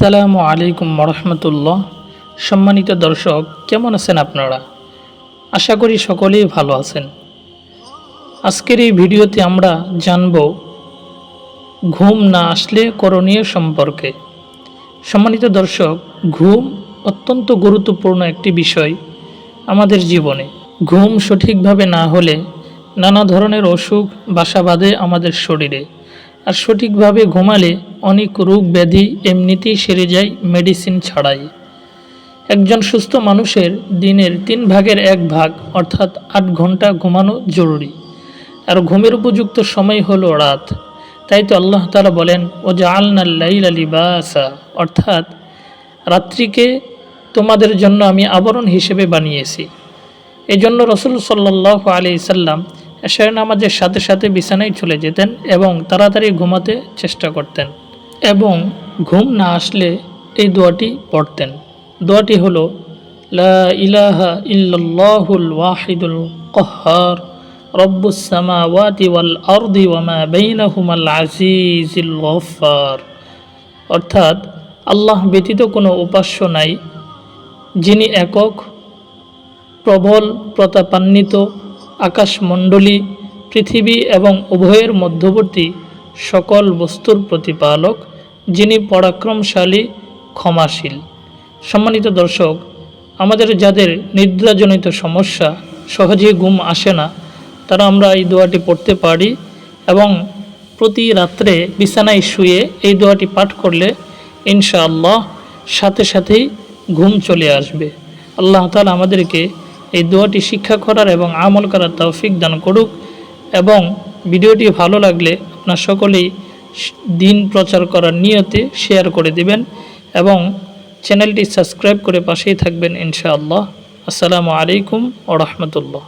আসসালামু আলাইকুম রহমতুল্লাহ সম্মানিত দর্শক, কেমন আছেন আপনারা? আশা করি সকলেই ভালো আছেন। আজকের এই ভিডিওতে আমরা জানব ঘুম না আসলে করণীয় সম্পর্কে। সম্মানিত দর্শক, ঘুম অত্যন্ত গুরুত্বপূর্ণ একটি বিষয় আমাদের জীবনে। ঘুম সঠিকভাবে না হলে নানা ধরনের অসুখ, বাসা বাঁধে আমাদের শরীরে। আর সঠিকভাবে ঘুমালে অনেক রোগ ব্যাধি এমনিতেই সেরে যায় মেডিসিন ছাড়াই। একজন সুস্থ মানুষের দিনের তিন ভাগের এক ভাগ, অর্থাৎ আট ঘণ্টা ঘুমানো জরুরি। আর ঘুমের উপযুক্ত সময় হলো রাত। তাই তো আল্লাহ তালা বলেন ও যে আলনাল্লাইল আলী বাসা অর্থাৎ রাত্রিকে তোমাদের জন্য আমি আবরণ হিসেবে বানিয়েছি। এই জন্য রসুল সাল্লাহ আলি সাল্লাম এশার নামাজের সাথে সাথে বিছানায় চলে যেতেন এবং তাড়াতাড়ি ঘুমাতে চেষ্টা করতেন। এবং ঘুম না আসলে এই দোয়াটি পড়তেন। দোয়াটি হল, লা ইলাহা ওয়াহিদুল কহার অর্থাৎ, আল্লাহ ব্যতীত কোনো উপাস্য নাই, যিনি একক, প্রবল, প্রতাপান্বিত, আকাশমণ্ডলী, পৃথিবী এবং উভয়ের মধ্যবর্তী সকল বস্তুর প্রতিপালক। যিনি পরাক্রমশালী, ক্ষমাশীল। সম্মানিত দর্শক, আমাদের যাদের নিদ্রাজনিত সমস্যা, সহজে ঘুম আসে না, তারা আমরা এই দোয়াটি পড়তে পারি এবং প্রতি রাত্রে বিছানায় শুয়ে এই দোয়াটি পাঠ করলে ইনশাআল্লাহ সাথে সাথেই ঘুম চলে আসবে। আল্লাহ তালা আমাদেরকে এই দোয়াটি শিক্ষা করার এবং আমল করার তৌফিক দান করুক এবং ভিডিওটি ভালো লাগলে আপনার সকলেই দিন প্রচার করার নিয়তে শেয়ার করে দিবেন এবং চ্যানেলটি সাবস্ক্রাইব করে পাশেই থাকবেন ইনশাআল্লাহ। আসসালামু আলাইকুম ও রহমতুল্লাহ।